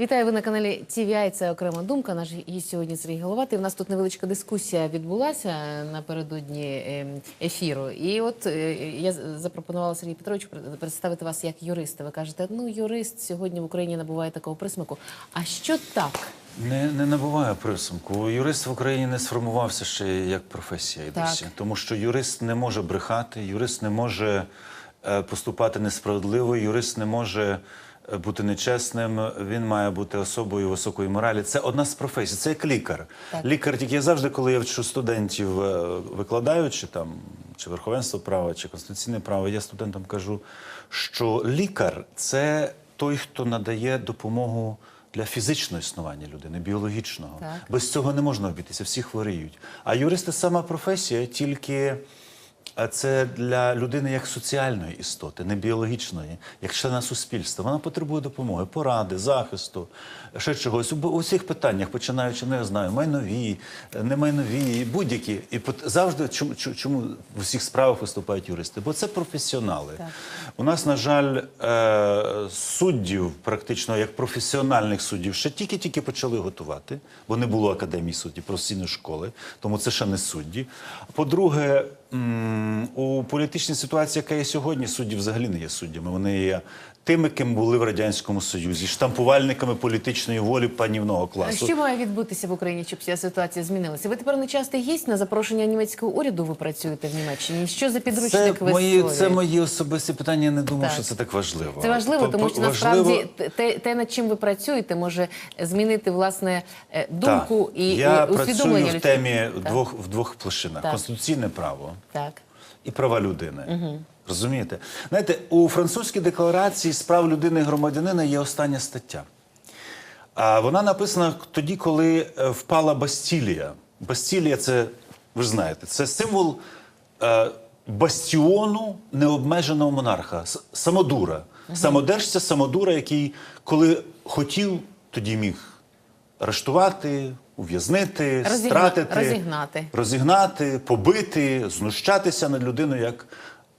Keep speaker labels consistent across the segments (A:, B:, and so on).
A: Вітаю ви на каналі TVI, Це окрема думка. Наш гість сьогодні Сергій Головатий. У нас тут невеличка дискусія відбулася напередодні е, ефіру. І от е, я запропонувала Сергію Петровичу представити вас як юриста. Ви кажете, ну юрист сьогодні в Україні набуває такого присмаку. А що так?
B: Не, не набуває присумку. Юрист в Україні не сформувався ще як професія і досі. Тому що юрист не може брехати, юрист не може е, поступати несправедливо, юрист не може е, бути нечесним, він має бути особою високої моралі. Це одна з професій, це як лікар.
A: Так.
B: Лікар тільки я завжди, коли я вчу студентів, е, викладаючи там чи верховенство права, чи конституційне право, я студентам кажу, що лікар це той, хто надає допомогу для фізичного існування людини, біологічного.
A: Так.
B: Без цього не можна обійтися, всі хворіють. А юристи сама професія, тільки це для людини як соціальної істоти, не біологічної, як члена суспільства. Вона потребує допомоги, поради, захисту, ще чогось. У, у всіх питаннях, починаючи, не знаю, майнові, не майнові, будь-які. І завжди чому, чому- в усіх справах виступають юристи? Бо це професіонали.
A: Так.
B: У нас, на жаль, е, суддів, практично як професіональних суддів, ще тільки-тільки почали готувати, бо не було академії суддів, професійної школи, тому це ще не судді. По-друге, у політичній ситуації, яка є сьогодні, судді взагалі не є суддями. Вони є тими, ким були в Радянському Союзі, штампувальниками політичної волі панівного класу.
A: Що має відбутися в Україні, щоб ця ситуація змінилася? Ви тепер не частий гість на запрошення німецького уряду. Ви працюєте в Німеччині. Що за підручник
B: Це
A: ви
B: мої, це мої особисті питання. Я не думаю,
A: Так.
B: що це так важливо.
A: Це важливо, тому що
B: важливо-
A: насправді те, те, над чим ви працюєте, може змінити власне е, думку
B: Так.
A: і,
B: я
A: і усвідомлення
B: працюю в темі
A: Так.
B: двох в двох площинах:
A: Так.
B: конституційне право
A: Так.
B: і права людини. Розумієте? Знаєте, у французькій декларації з прав людини і громадянина є остання стаття. А вона написана тоді, коли е, впала Бастілія. Бастілія це, ви ж знаєте, це символ е, бастіону необмеженого монарха, самодура. Самодержця, самодура, який, коли хотів, тоді міг арештувати, ув'язнити,
A: Розігна-
B: стратити,
A: розігнати.
B: розігнати, побити, знущатися над людиною як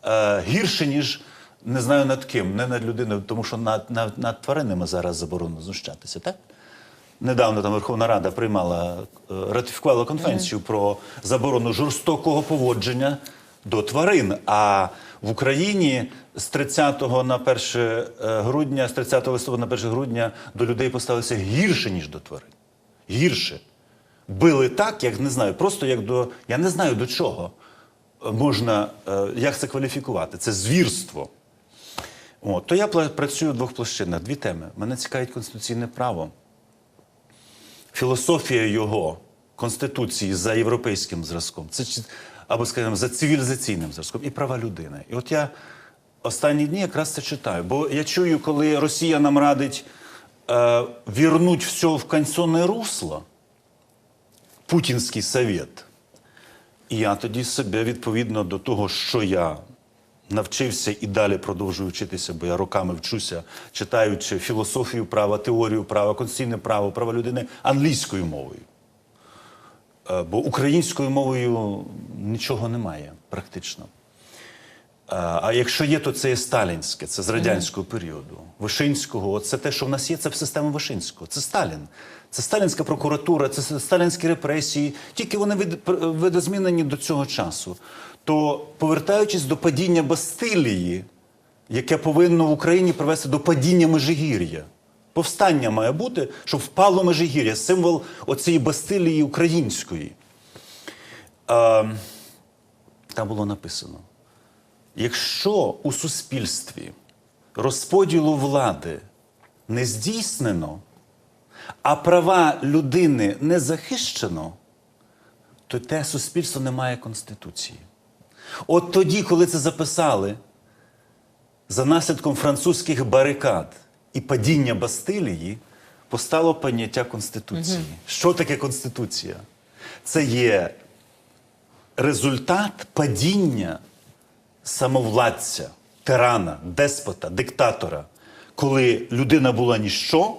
B: е, гірше, ніж не знаю над ким, не над людиною, тому що над, над, над тваринами зараз заборонено знущатися, так? Недавно там Верховна Рада приймала, е, ратифікувала конвенцію про заборону жорстокого поводження до тварин. А в Україні з 30 на 1 е, грудня, з 30 листопада на 1 грудня до людей поставилися гірше, ніж до тварин. Гірше. Били так, як не знаю, просто як до. Я не знаю до чого можна, е, як це кваліфікувати. Це звірство. От, то я працюю в двох площинах, дві теми. Мене цікавить конституційне право, філософія його, конституції за європейським зразком, це або, скажімо, за цивілізаційним зразком, і права людини. І от я останні дні якраз це читаю. Бо я чую, коли Росія нам радить е, вірнуть все в конституційне русло, Путінський совет. І я тоді себе відповідно до того, що я навчився і далі продовжую вчитися, бо я роками вчуся, читаючи філософію права, теорію права, конституційне право, права людини англійською мовою. Е, Бо українською мовою нічого немає практично. Е, А якщо є, то це є сталінське, це з радянського періоду, Вишинського. Це те, що в нас є, це система Вишинського. Це Сталін. Це сталінська прокуратура, це сталінські репресії. Тільки вони видозмінені до цього часу. То повертаючись до падіння Бастилії, яке повинно в Україні привести до падіння Межигір'я. Повстання має бути, щоб впало Межигір'я, символ оцієї Бастилії української. Е, там було написано. Якщо у суспільстві розподілу влади не здійснено, а права людини не захищено, то те суспільство не має конституції. От тоді, коли це записали за наслідком французьких барикад і падіння Бастилії, постало поняття Конституції. Що таке Конституція? Це є результат падіння самовладця, тирана, деспота, диктатора, коли людина була ніщо,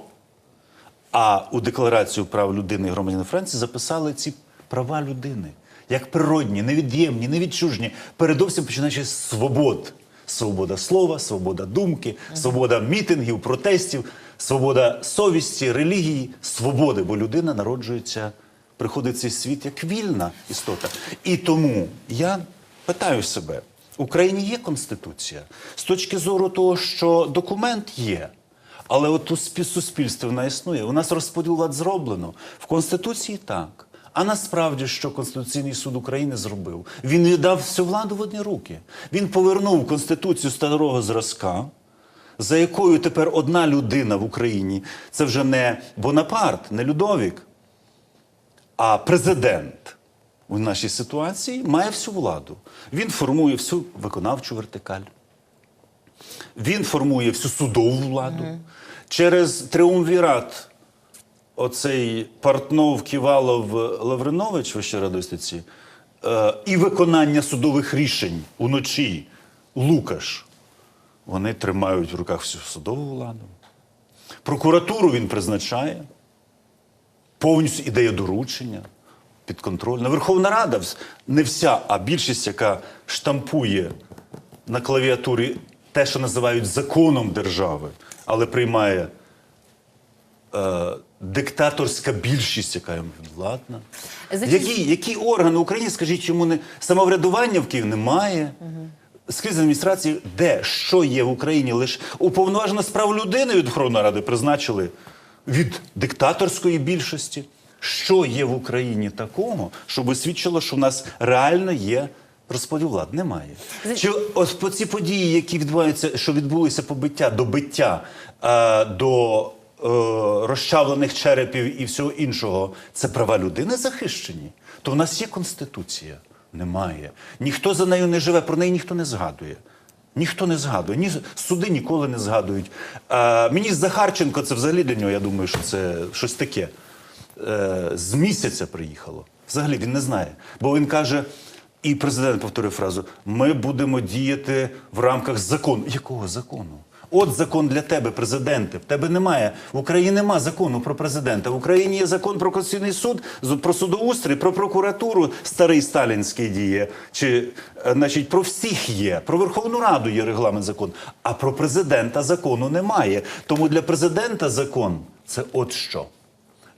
B: а у Декларацію прав людини і громадянина Франції записали ці права людини як природні, невід'ємні, невідчужні, передовсім починаючи з свобод. Свобода слова, свобода думки, свобода мітингів, протестів, свобода совісті, релігії, свободи, бо людина народжується, приходить в цей світ як вільна істота. І тому я питаю себе: в Україні є конституція з точки зору того, що документ є. Але от у спі- суспільстві вона існує. У нас розподіл влад зроблено. В Конституції так. А насправді, що Конституційний суд України зробив? Він віддав всю владу в одні руки. Він повернув Конституцію старого зразка, за якою тепер одна людина в Україні це вже не Бонапарт, не Людовік, а президент у нашій ситуації має всю владу. Він формує всю виконавчу вертикаль. Він формує всю судову владу. Через триумвірат оцей Портнов, Ківалов, Лавринович, Вища рада е, і виконання судових рішень уночі Лукаш. Вони тримають в руках всю судову владу. Прокуратуру він призначає, повністю ідея доручення, підконтрольна. Верховна Рада не вся, а більшість, яка штампує на клавіатурі те, що називають законом держави, але приймає е, диктаторська більшість, яка йому владна. Які, які органи в Україні, скажіть, чому не самоврядування в Києві немає? Скрізь адміністрації, де що є в Україні? Лише уповноважена справ людини від Верховної Ради призначили від диктаторської більшості. Що є в Україні такого, щоб свідчило, що в нас реально є розподіл влад? Немає. Чи ось по ці події, які відбуваються, що відбулися побиття до биття, е, до е, розчавлених черепів і всього іншого, це права людини захищені? То в нас є конституція? Немає. Ніхто за нею не живе, про неї ніхто не згадує. Ніхто не згадує, ні суди ніколи не згадують. Е, міністр Захарченко, це взагалі для нього, я думаю, що це щось таке. Е, з місяця приїхало. Взагалі він не знає. Бо він каже, і президент повторив фразу: ми будемо діяти в рамках закону. Якого закону? От закон для тебе, президенте. В тебе немає. В Україні нема закону про президента. В Україні є закон про Конституційний суд, про судоустрій, про прокуратуру, старий сталінський діє. Чи, е, значить, про всіх є. Про Верховну Раду є регламент закон. А про президента закону немає. Тому для президента закон це от що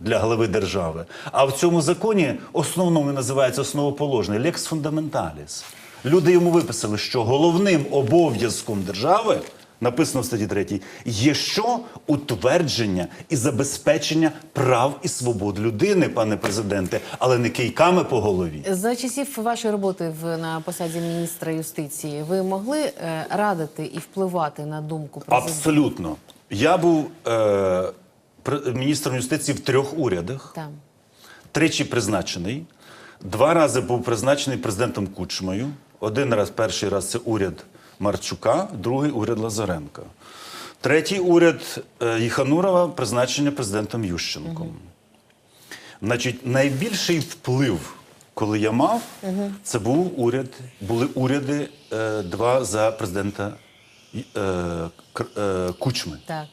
B: для глави держави. А в цьому законі основному називається основоположний лекс фундаменталіс. Люди йому виписали, що головним обов'язком держави, написано в статті 3, є що утвердження і забезпечення прав і свобод людини, пане президенте, але не кийками по голові.
A: За часів вашої роботи в на посаді міністра юстиції ви могли е, радити і впливати на думку президента?
B: Абсолютно. Я був е, міністром юстиції в трьох урядах.
A: Там.
B: тричі призначений. Два рази був призначений президентом Кучмою. Один раз, перший раз це уряд Марчука, другий уряд Лазаренка. Третій уряд е, Їханурова призначення президентом Ющенком. Значить, найбільший вплив, коли я мав, це був уряд, були уряди е, два за президента е, е, Кучми.
A: Так.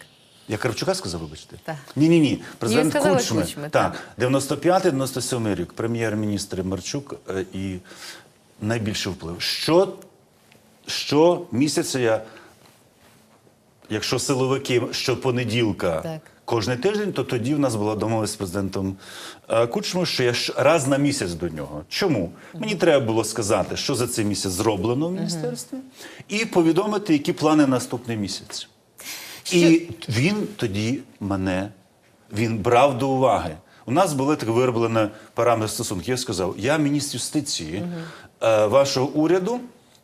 B: Я Кравчука сказав, вибачте?
A: Так.
B: Ні, ні, ні. Президент
A: сказали
B: Кучми.
A: Кучми,
B: так.
A: так.
B: 95-97 рік. Прем'єр-міністр Марчук е, і найбільший вплив. Що, що місяця я, якщо силовики щопонеділка
A: Так.
B: кожний тиждень, то тоді в нас була домовленість з президентом е, Кучмою, що я ж раз на місяць до нього. Чому? Мені треба було сказати, що за цей місяць зроблено в міністерстві, і повідомити, які плани на наступний місяць. І він тоді мене він брав до уваги. У нас були так вироблені параметри стосунків. Я сказав: я міністр юстиції угу. вашого уряду.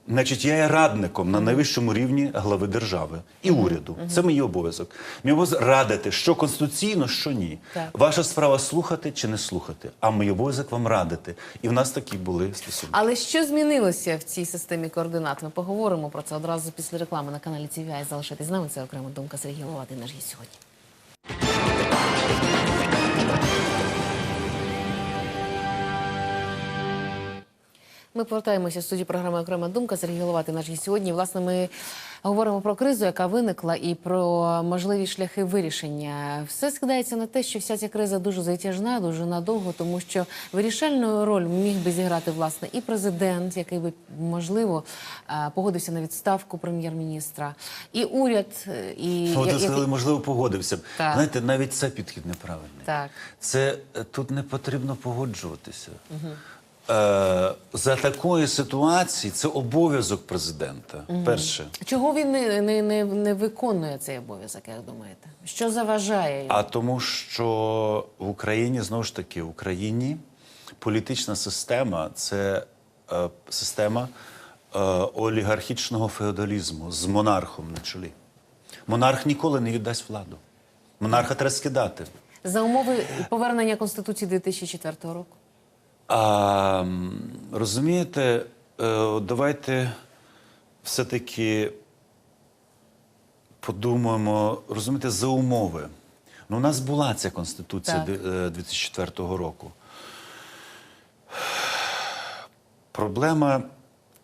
B: Значить, я є радником на найвищому рівні глави держави і уряду. Це мій обов'язок. Мій обов'язок радити, що конституційно, що ні.
A: Так.
B: Ваша справа слухати чи не слухати. А мій обов'язок вам радити. І в нас такі були стосунки.
A: Але що змінилося в цій системі координат? Ми поговоримо про це одразу після реклами на каналі TVI. Залишайтесь з нами. Це окрема думка Сергій Головатий наш гість сьогодні. Ми повертаємося в студію програми Окрема думка. Сергій Головатий наш гість сьогодні. Власне, ми говоримо про кризу, яка виникла, і про можливі шляхи вирішення. Все скидається на те, що вся ця криза дуже затяжна, дуже надовго, тому що вирішальну роль міг би зіграти власне і президент, який би можливо погодився на відставку прем'єр-міністра, і уряд, е, і
B: Ну, От ви сказали, можливо, погодився б.
A: Так.
B: Знаєте, навіть це підхід неправильний.
A: Так.
B: Це е, тут не потрібно погоджуватися. Е, за такої ситуації це обов'язок президента. Перше.
A: Чого він не, не, не, не виконує цей обов'язок, як думаєте? Що заважає? йому?
B: А тому, що в Україні знову ж таки в Україні політична система це е, система е, олігархічного феодалізму з монархом на чолі. Монарх ніколи не віддасть владу. Монарха треба скидати.
A: За умови повернення Конституції 2004 року?
B: А, розумієте, е, давайте все-таки подумаємо, розумієте, за умови. Ну, у нас була ця конституція
A: Так.
B: е, 2004 року. Проблема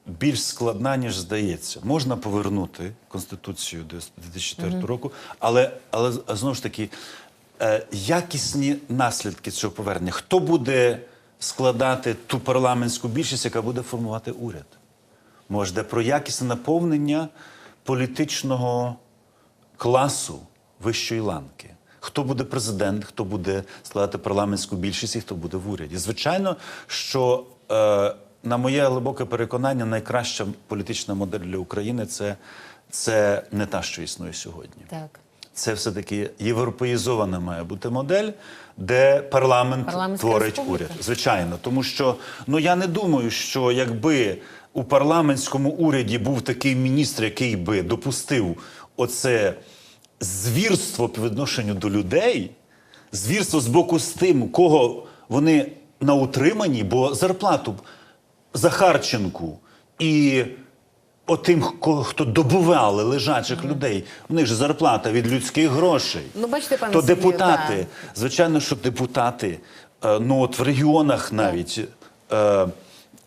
B: більш складна, ніж здається. Можна повернути Конституцію до 2004 року, але, але знову ж таки, е, якісні наслідки цього повернення. Хто буде складати ту парламентську більшість, яка буде формувати уряд? Може, про якісне наповнення політичного класу вищої ланки. Хто буде президент, хто буде складати парламентську більшість і хто буде в уряді. Звичайно, що, е, на моє глибоке переконання, найкраща політична модель для України це, це не та, що існує сьогодні.
A: Так.
B: Це все-таки європеїзована має бути модель, де парламент творить
A: республіка.
B: уряд. Звичайно, тому що ну я не думаю, що якби у парламентському уряді був такий міністр, який би допустив оце звірство по відношенню до людей, звірство з боку з тим, кого вони на утриманні, бо зарплату Захарченку і отим, хто добували лежачих людей, в них ж зарплата від людських грошей.
A: Ну, бачите, пане
B: То
A: Сергію,
B: депутати,
A: да.
B: звичайно, що депутати, е, ну от в регіонах навіть. Е,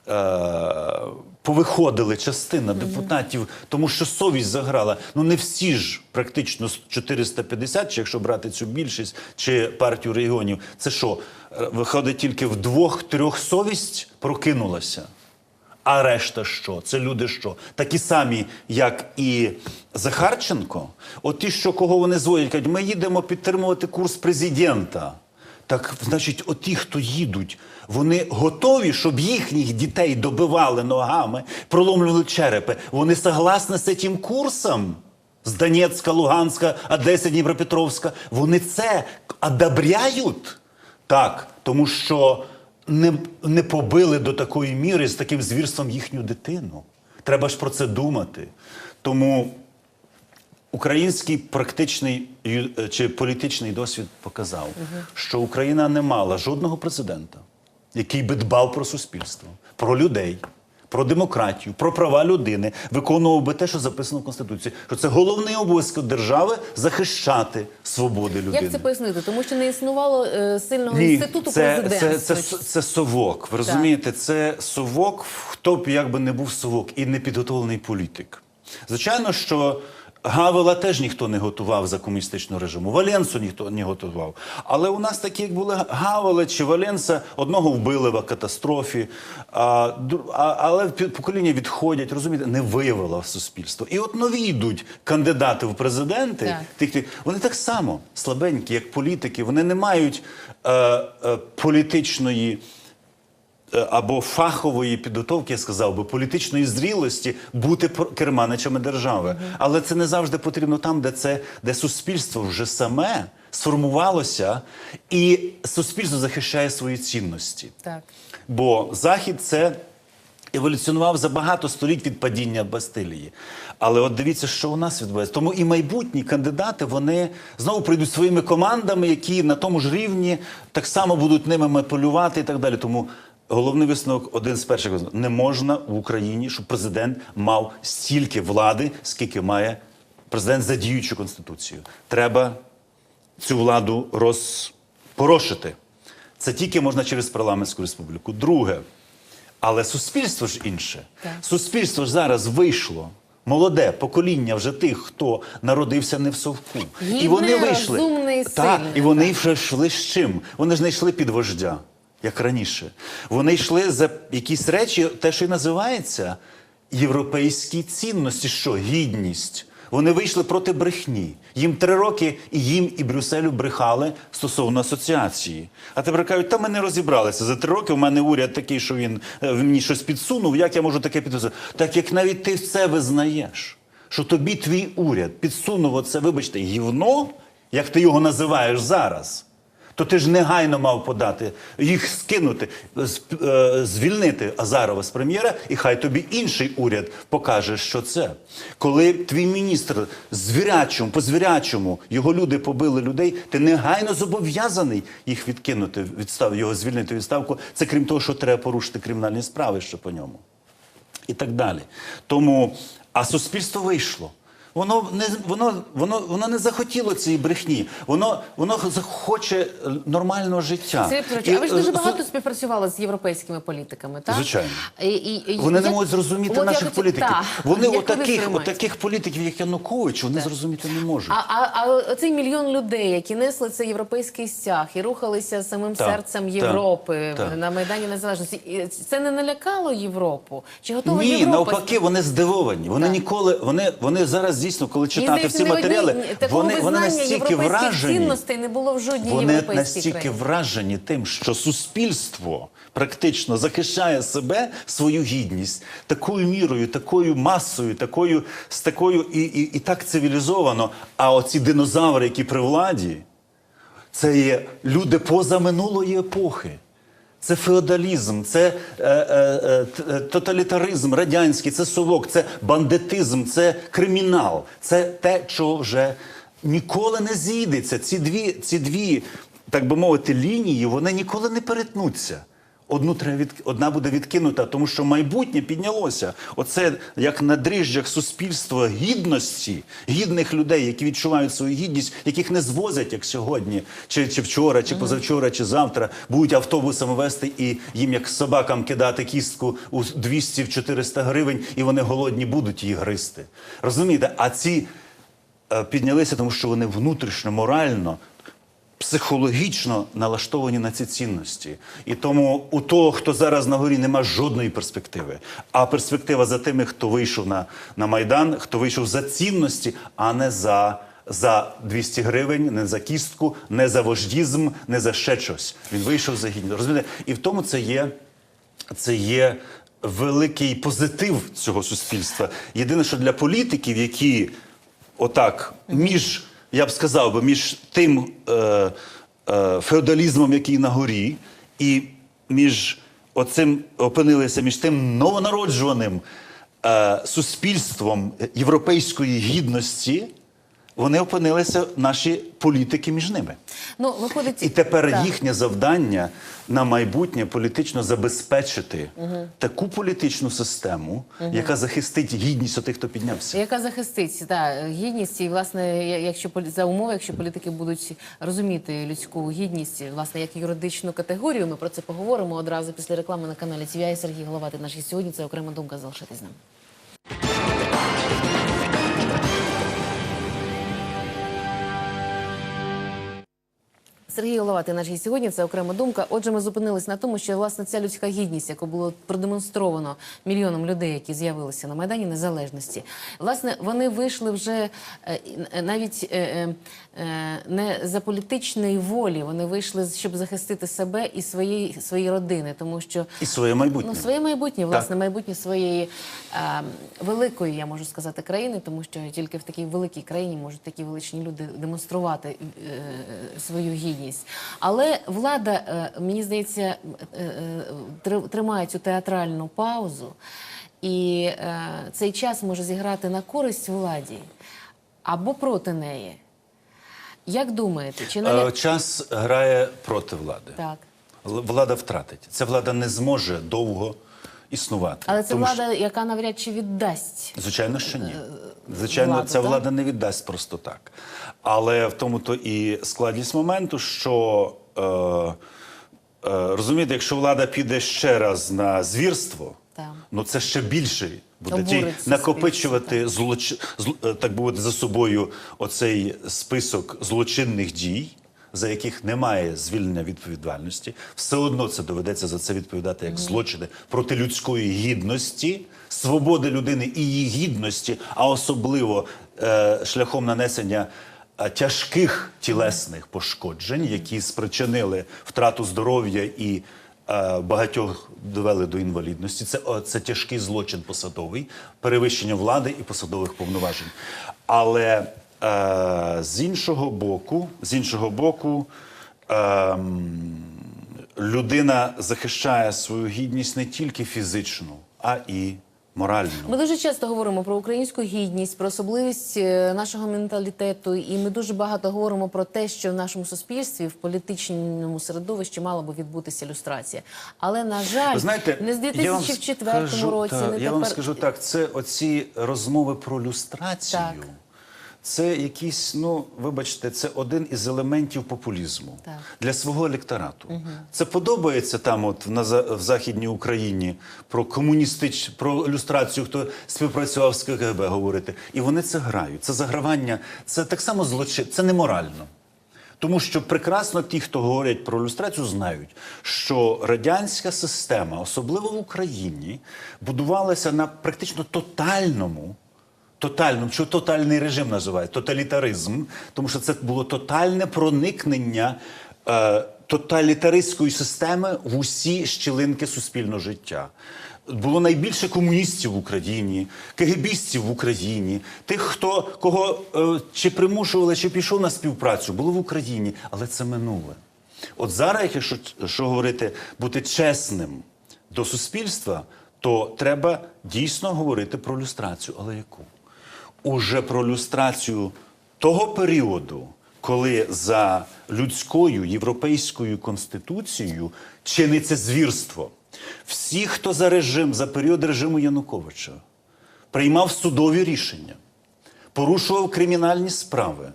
B: е, Повиходили частина депутатів, тому що совість заграла. Ну не всі ж практично з 450, чи якщо брати цю більшість, чи партію регіонів, це що? е, Виходить тільки в двох-трьох совість прокинулася. А решта що? Це люди що? Такі самі, як і Захарченко. От ті, що кого вони зводять, кажуть, ми їдемо підтримувати курс президента. Так, значить, оті, хто їдуть, вони готові, щоб їхніх дітей добивали ногами, проломлювали черепи. Вони согласні з цим курсом з Донецька, Луганська, Одеси, Дніпропетровська. Вони це одобряють. Так, тому що не, не побили до такої міри з таким звірством їхню дитину. Треба ж про це думати. Тому український практичний е, чи політичний досвід показав, що Україна не мала жодного президента, який би дбав про суспільство, про людей. Про демократію, про права людини, виконував би те, що записано в Конституції, що це головний обов'язок держави захищати свободи людини.
A: Як це пояснити? Тому що не існувало е, сильного
B: Ні,
A: інституту
B: це,
A: президентства.
B: це, це, це совок. Ви розумієте, це совок, хто б як би не був совок і непідготовлений політик. Звичайно, що Гавела теж ніхто не готував за комуністичного режиму. Валенсу ніхто не готував. Але у нас такі, як були Гавела чи Валенса, одного вбили в катастрофі, а, а, але покоління відходять, розумієте, не виявило суспільство. І от нові йдуть кандидати в президенти,
A: Так.
B: тих, тих, вони так само слабенькі, як політики. Вони не мають е, е, політичної або фахової підготовки, я сказав би, політичної зрілості бути керманичами держави. Але це не завжди потрібно там, де це де суспільство вже саме сформувалося, і суспільство захищає свої цінності.
A: Так.
B: Бо Захід це еволюціонував за багато століть від падіння Бастилії. Але от дивіться, що у нас відбувається. Тому і майбутні кандидати вони знову прийдуть своїми командами, які на тому ж рівні так само будуть ними маніпулювати і так далі. Тому головний висновок один з перших не можна в Україні, щоб президент мав стільки влади, скільки має президент за діючу конституцію. Треба цю владу розпорошити. Це тільки можна через парламентську республіку. Друге, Але суспільство ж інше.
A: Так.
B: Суспільство ж зараз вийшло. Молоде покоління вже тих, хто народився не в совку. і вони вийшли.
A: розумне і
B: так, і вони вже йшли з чим? Вони ж не йшли під вождя, як раніше. Вони йшли за якісь речі, те, що і називається європейські цінності. Що гідність. Вони вийшли проти брехні. Їм три роки і їм, і Брюсселю брехали стосовно асоціації. А тепер кажуть, та ми не розібралися. За три роки у мене уряд такий, що він е, мені щось підсунув. Як я можу таке підсунути? Так як навіть ти це визнаєш, що тобі твій уряд підсунув оце, вибачте, гівно, як ти його називаєш зараз. То ти ж негайно мав подати, їх скинути, е, звільнити Азарова з прем'єра, і хай тобі інший уряд покаже, що це. Коли твій міністр звірячому, по звірячому, його люди побили людей, ти негайно зобов'язаний їх відкинути, відстав, його звільнити відставку. Це крім того, що треба порушити кримінальні справи ще по ньому і так далі. Тому, а суспільство вийшло. Воно не воно, воно, воно не захотіло цієї брехні. Воно воно захоче нормального життя.
A: Сергій Петрович,
B: І,
A: а ви ж дуже
B: е,
A: багато
B: су-
A: співпрацювали з європейськими політиками, так?
B: Звичайно.
A: І, і, і,
B: Вони не можуть зрозуміти
A: От
B: наших
A: хотів-
B: політиків.
A: Так.
B: Вони
A: Як
B: отаких, отаких політиків, як Янукович, вони зрозуміти не можуть.
A: А, а, а оцей мільйон людей, які несли цей європейський стяг і рухалися самим
B: Так,
A: серцем Європи
B: так.
A: на Майдані Незалежності, це не налякало Європу? Чи готова
B: Ні,
A: Європа?
B: навпаки, вони здивовані. Вони ніколи, вони, вони зараз дійсно, коли читати всі матеріали, вони, вони настільки вражені.
A: цінностей не було в жодній
B: Вони настільки
A: країні.
B: вражені тим, що суспільство практично захищає себе, свою гідність такою мірою, такою масою, такою з такою і, і, і так цивілізовано. А оці динозаври, які при владі, це є люди поза минулої епохи. Це феодалізм, це е, е, е, е, тоталітаризм радянський, це совок, це бандитизм, це кримінал. Це те, що вже ніколи не зійдеться. Ці дві, ці дві, так би мовити, лінії, вони ніколи не перетнуться. Одну треба від... Одна буде відкинута, тому що майбутнє піднялося. Оце як на дріжджах суспільства гідності, гідних людей, які відчувають свою гідність, яких не звозять, як сьогодні, чи, чи вчора, чи позавчора, чи завтра, будуть автобусами вести і їм, як собакам, кидати кістку у 200-400 гривень, і вони голодні будуть її гризти. Розумієте? А ці е, піднялися, тому що вони внутрішньо, морально психологічно налаштовані на ці цінності. І тому у того, хто зараз на горі, нема жодної перспективи. А перспектива за тими, хто вийшов на, на Майдан, хто вийшов за цінності, а не за. За 200 гривень, не за кістку, не за вождізм, не за ще щось. Він вийшов за гідність. Розумієте? І в тому це є, це є великий позитив цього суспільства. Єдине, що для політиків, які отак між, я б сказав би, між тим е, е, феодалізмом, який на горі, і між оцим опинилися між тим новонароджуваним е, суспільством європейської гідності. Вони опинилися наші політики між ними.
A: Ну, виходить,
B: І тепер
A: Так.
B: їхнє завдання на майбутнє політично забезпечити таку політичну систему, яка захистить гідність тих, хто піднявся.
A: Яка захистить та гідність, і власне, якщо за умови, якщо політики будуть розуміти людську гідність, власне, як юридичну категорію, ми про це поговоримо одразу після реклами на каналі TVI. Сергій Головатий наш сьогодні. Це окрема думка. Залишайтесь з нами. Сергій Головатий наш сьогодні. Це окрема думка. Отже, ми зупинились на тому, що власне ця людська гідність, яку було продемонстровано мільйонам людей, які з'явилися на майдані Незалежності, власне, вони вийшли вже е, навіть е, е, не за політичної волі. Вони вийшли, щоб захистити себе і свої свої родини, тому що
B: І своє майбутнє.
A: Ну, своє майбутнє, власне,
B: Так.
A: майбутнє своєї великої, я можу сказати, країни, тому що тільки в такій великій країні можуть такі величні люди демонструвати е, свою гідність. Але влада, е, мені здається, е, е, тримає цю театральну паузу, і цей час може зіграти на користь владі або проти неї. Як думаєте, чи не
B: Час грає проти влади.
A: так?
B: Влада втратить. Ця влада не зможе довго існувати.
A: Але це
B: Тому що-
A: влада, яка навряд чи віддасть
B: Звичайно, що ні. Звичайно,
A: владу,
B: ця
A: так?
B: влада не віддасть просто так. Але в тому то і складність моменту, що е, розумієте, якщо влада піде ще раз на звірство,
A: Так.
B: ну це ще більше буде ті накопичувати злоч... зл- е, так би мовити, за собою оцей список злочинних дій, за яких немає звільнення від відповідальності. Все одно це доведеться за це відповідати як злочини проти людської гідності, свободи людини і її гідності, а особливо е, шляхом нанесення. е, Тяжких тілесних пошкоджень, які спричинили втрату здоров'я і е, багатьох довели до інвалідності. Це, о, це тяжкий злочин посадовий, перевищення влади і посадових повноважень. Але з іншого боку, з іншого боку, ем, людина захищає свою гідність не тільки фізичну, а і моральну.
A: Ми дуже часто говоримо про українську гідність, про особливість е, нашого менталітету, і ми дуже багато говоримо про те, що в нашому суспільстві в політичному середовищі мала би відбутися люстрація. Але на жаль,
B: знаєте,
A: не з
B: я вам
A: 2004
B: скажу,
A: році,
B: та,
A: не
B: я вам скажу так, це оці розмови про люстрацію.
A: Так.
B: Це якийсь, ну вибачте, це один із елементів популізму
A: Так.
B: для свого електорату. Це подобається там, от на в західній Україні про комуністич, про люстрацію, хто співпрацював з КГБ говорити. І вони це грають. Це загравання, це так само злочин, це неморально. Тому що прекрасно ті, хто говорять про люстрацію, знають, що радянська система, особливо в Україні, будувалася на практично тотальному. Тотальному, що тотальний режим називають, тоталітаризм, тому що це було тотальне проникнення е, тоталітаристської системи в усі щілинки суспільного життя. Було найбільше комуністів в Україні, кегебістів в Україні, тих, хто кого е, чи примушували, чи пішов на співпрацю, було в Україні, але це минуле. От зараз, якщо що говорити, бути чесним до суспільства, то треба дійсно говорити про люстрацію. Але яку? Уже про люстрацію того періоду, коли за людською європейською конституцією чиниться звірство. Всі, хто за режим, за період режиму Януковича, приймав судові рішення, порушував кримінальні справи,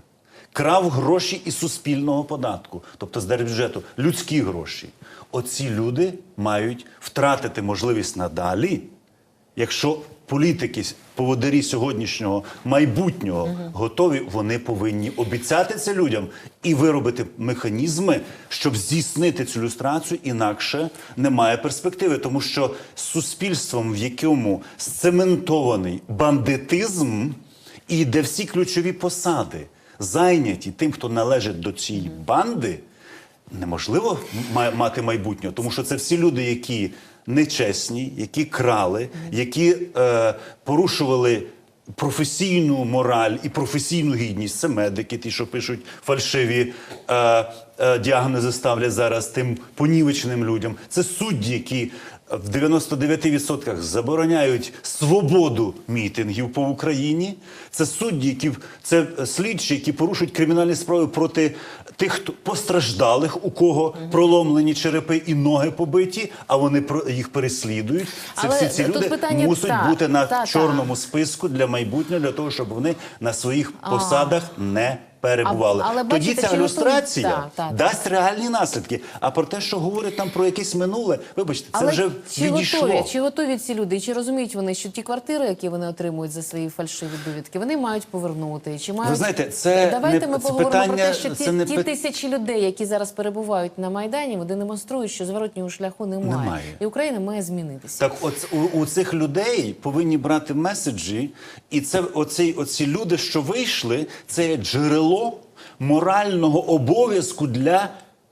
B: крав гроші із суспільного податку, тобто з держбюджету, людські гроші. Оці люди мають втратити можливість надалі, якщо політики, поводирі сьогоднішнього майбутнього готові, вони повинні обіцяти це людям і виробити механізми, щоб здійснити цю люстрацію, інакше немає перспективи, тому що з суспільством, в якому сцементований бандитизм, і де всі ключові посади зайняті тим, хто належить до цієї банди, неможливо мати майбутнього, тому що це всі люди, які нечесні, які крали, які е, порушували професійну мораль і професійну гідність. Це медики, ті, що пишуть фальшиві е, е, діагнози, ставлять зараз тим понівеченим людям. Це судді, які в 99% забороняють свободу мітингів по Україні. Це судді, які це слідчі, які порушують кримінальні справи проти тих, хто постраждалих, у кого проломлені черепи і ноги побиті, а вони про їх переслідують. Це
A: Але
B: всі ці
A: тут
B: люди
A: питання
B: мусять
A: та,
B: бути на
A: та, та.
B: чорному списку для майбутнього, для того, щоб вони на своїх посадах не перебували.
A: А- але
B: Тоді
A: бачите,
B: ця ілюстрація
A: та, та, та.
B: дасть реальні наслідки. А про те, що говорять там про якесь минуле, вибачте, це
A: Але
B: вже
A: чи
B: відійшло.
A: готові, чи готові ці люди, і чи розуміють вони, що ті квартири, які вони отримують за свої фальшиві довідки, вони мають повернути? Чи мають...
B: Ви знаєте, це
A: Давайте
B: не-
A: ми
B: це
A: поговоримо
B: питання-
A: про те, що ті,
B: це не
A: ті тисячі людей, які зараз перебувають на Майдані, вони демонструють, що зворотнього шляху немає.
B: Немає.
A: І Україна має змінитися.
B: Так, от у, у цих людей повинні брати меседжі, і це оці, оці люди, що вийшли, це є джерело морального обов'язку для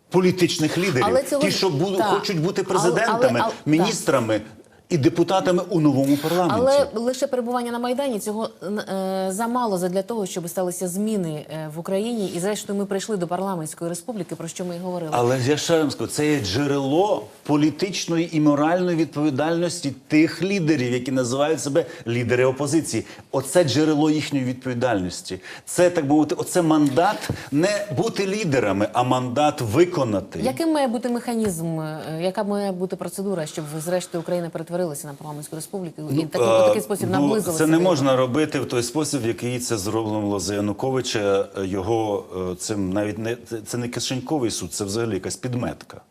B: політичних лідерів.
A: Але цього
B: Ті, що
A: бу
B: хочуть бути
A: Але- але-
B: президентами,
A: але-
B: міністрами і депутатами у новому парламенті.
A: Але лише перебування на майдані цього е, замало для того, щоб сталися зміни е, в Україні. І зрештою, ми прийшли до парламентської республіки, про що ми і говорили.
B: Але я ще вам скажу, це є джерело політичної і моральної відповідальності тих лідерів, які називають себе лідери опозиції. Оце джерело їхньої відповідальності. Це так би мовити, оце мандат не бути лідерами, а мандат виконати.
A: Яким має бути механізм, е, яка має бути процедура, щоб зрештою Україна перетворилася на парламентську республіку і таким, у такий спосіб
B: Ну,
A: наблизилася?
B: Це не можна робити в той спосіб, в який це зроблено за Януковича. Його е, цим навіть не це- не кишеньковий суд, це взагалі якась підметка.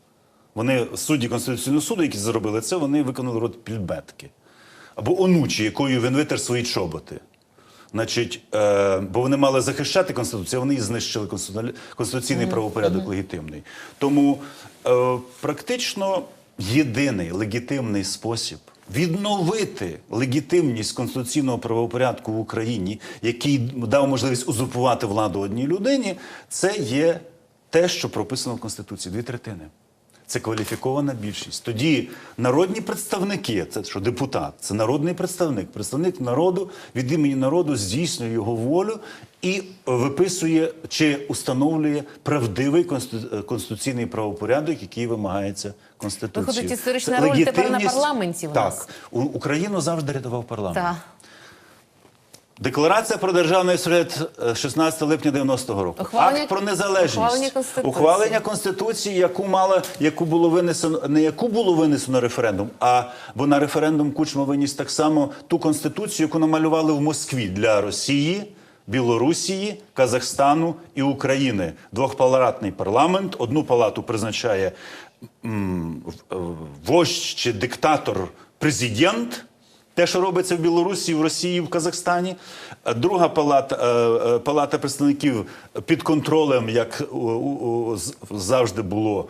B: Вони судді Конституційного суду, які зробили це, вони виконали рот підметки. Або онучі, якою він витер свої чоботи. Значить, е, бо вони мали захищати Конституцію, а вони і знищили конститу- конституційний правопорядок легітимний. Тому е, практично єдиний легітимний спосіб відновити легітимність конституційного правопорядку в Україні, який дав можливість узурпувати владу одній людині, це є те, що прописано в Конституції дві третини. Це кваліфікована більшість. Тоді народні представники, це що депутат, це народний представник, представник народу від імені народу здійснює його волю і виписує чи установлює правдивий конститу- конституційний правопорядок, який вимагається Конституцією.
A: Виходить, історична роль тепер на парламенті в нас.
B: Так, У- Україну завжди рятував парламент.
A: Так.
B: Декларація про державний суверенітет е, 16 липня 90-го року.
A: Ухвалення-
B: Акт про незалежність.
A: ухвалення Конституції.
B: Ухвалення Конституції, яку мала, яку було винесено, не яку було винесено референдум, а бо на референдум Кучма виніс так само ту конституцію, яку намалювали в Москві для Росії. Білорусії, Казахстану і України двохпалатний парламент. Одну палату призначає м, вождь чи диктатор президент. Те, що робиться в Білорусі, в Росії, в Казахстані. Е, Друга палата, е, е, палата представників під контролем, як завжди було,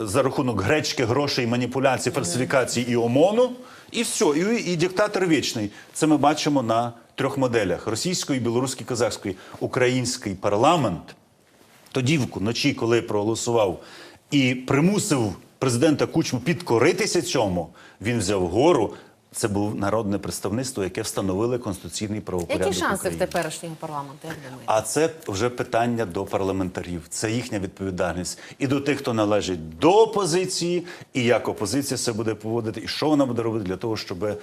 B: за рахунок гречки, грошей, маніпуляцій, фальсифікацій і ОМОНу. І все, і, і диктатор вічний. Це ми бачимо на трьох моделях: російської, білоруської, казахської, український парламент тоді вночі, коли проголосував і примусив президента Кучму підкоритися цьому, він взяв гору. Це був народне представництво, яке встановили конституційний правопорядок.
A: Які шанси в
B: України.
A: теперішнього парламенту, як думаєте?
B: А це вже питання до парламентарів. Це їхня відповідальність і до тих, хто належить до опозиції, і як опозиція себе буде поводити, і що вона буде робити для того, щоб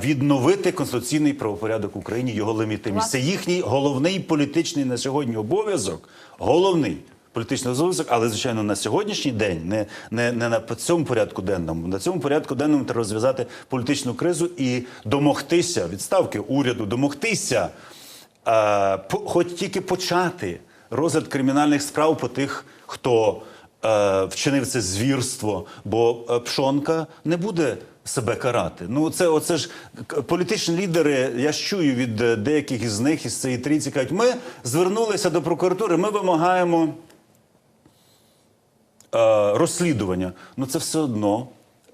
B: відновити конституційний правопорядок в Україні, його легітимність. Це їхній головний політичний на сьогодні обов'язок. Головний. Політичний обов'язок, але звичайно на сьогоднішній день, не, не, не на цьому порядку денному. На цьому порядку денному треба розв'язати політичну кризу і домогтися відставки уряду, домогтися е, по- хоч тільки почати розгляд кримінальних справ по тих, хто е, вчинив це звірство, бо е, Пшонка не буде себе карати. Ну, це оце ж політичні лідери. Я ж чую від е, деяких із них із цієї трійці кажуть, ми звернулися до прокуратури, ми вимагаємо розслідування. Ну це все одно.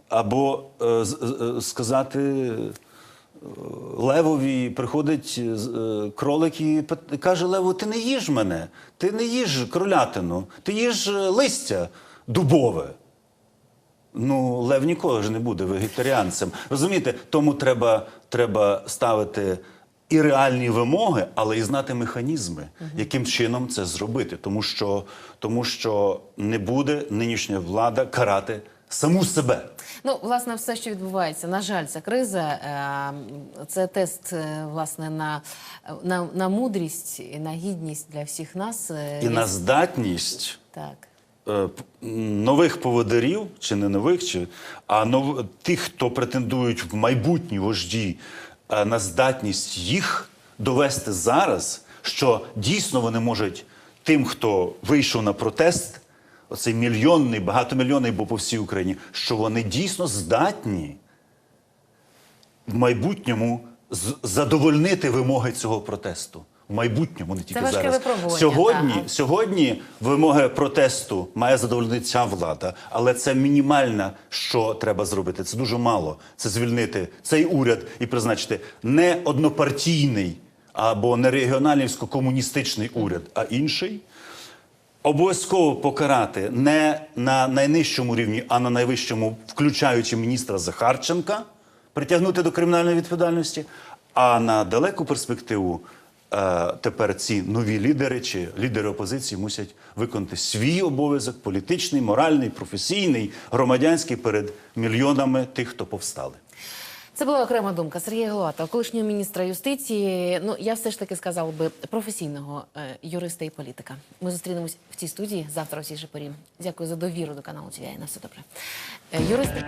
B: Або е, е, сказати е, Левові приходить е, е, кролик і каже: Леву, ти не їж мене, ти не їж кролятину, ти їж е, листя дубове. Ну, Лев ніколи ж не буде вегетаріанцем. Розумієте, тому треба, треба ставити і реальні вимоги, але і знати механізми, яким чином це зробити. Тому що, тому що не буде нинішня влада карати саму себе.
A: Ну, власне, все, що відбувається, на жаль, ця криза е, це тест е, власне на, на, на мудрість і на гідність для всіх нас. е,
B: І на здатність
A: Так.
B: нових поводирів, чи не нових, чи, а нов, тих, хто претендують в майбутні вожді, на здатність їх довести зараз, що дійсно вони можуть тим, хто вийшов на протест, оцей мільйонний, багатомільйонний, бо по всій Україні, що вони дійсно здатні в майбутньому задовольнити вимоги цього протесту. В майбутньому, не тільки
A: важке
B: зараз.
A: випробування,
B: Сьогодні,
A: так.
B: сьогодні вимоги протесту має задовольнити ця влада, але це мінімальне, що треба зробити. Це дуже мало. Це звільнити цей уряд і призначити не однопартійний або не регіоналівсько-комуністичний уряд, а інший. Обов'язково покарати не на найнижчому рівні, а на найвищому, включаючи міністра Захарченка, притягнути до кримінальної відповідальності. А на далеку перспективу тепер ці нові лідери чи лідери опозиції мусять виконати свій обов'язок політичний, моральний, професійний, громадянський перед мільйонами тих, хто повстали.
A: Це була окрема думка Сергія Головата, колишнього міністра юстиції. Ну я все ж таки сказала би професійного е, юриста і політика. Ми зустрінемось в цій студії завтра у цій порі. Дякую за довіру до каналу ТВІ. На все добре. Е, юристи.